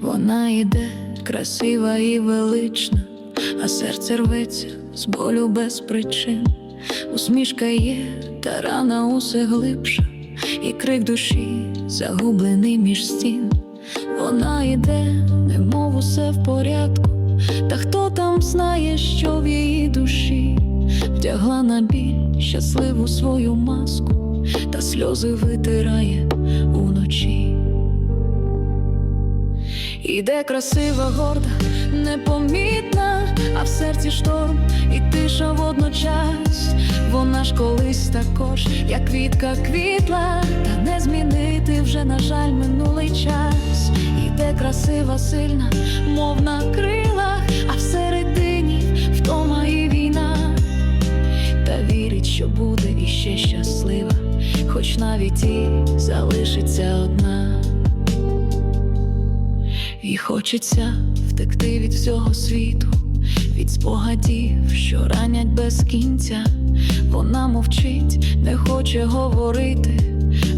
Вона йде красива і велична, а серце рветься з болю без причин. Усмішка є, та рана усе глибша, і крик душі загублений між стін. Вона йде, немов усе в порядку, та хто там знає, що в її душі вдягла на біль щасливу свою маску, та сльози витирає уночі. Іде красива, горда, непомітна, а в серці шторм і тиша водночас. Вона ж колись також, як квітка квітла, та не змінити вже, на жаль, минулий час. Іде красива, сильна, мов на крилах, а всередині втома і війна. Та вірить, що буде іще щаслива, хоч навіть і залишиться одна. І хочеться втекти від всього світу, від спогадів, що ранять без кінця. Вона мовчить, не хоче говорити,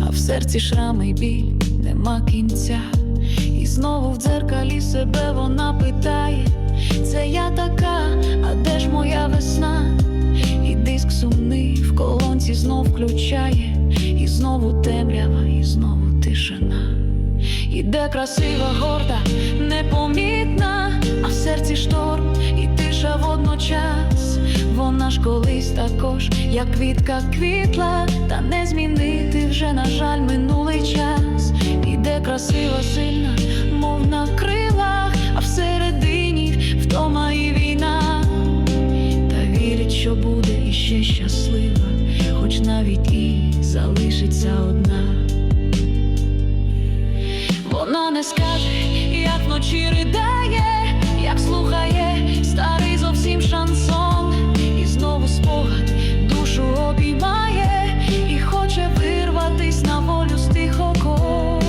а в серці шрами й біль нема кінця. Знову в дзеркалі себе вона питає: це я така, а де ж моя весна? І диск сумний в колонці знов включає, і знову темрява, і знову тишина. Іде красива, горда, непомітна, а в серці шторм і тиша водночас. Вона ж колись також, як квітка квітла, та не змінити вже, на жаль, минулий час. Іде красива, сильна, залишиться одна. Вона не скаже, як вночі ридає, як слухає старий зовсім шансон, і знову спогад душу обіймає, і хоче вирватись на волю з тих оков.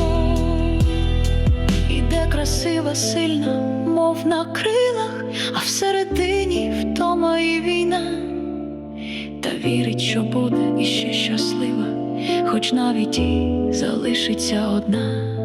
Іде красива, сильна, мов на крилах, а всередині втома і війна. Та вірить, що буде іще хоч навіть і залишиться одна.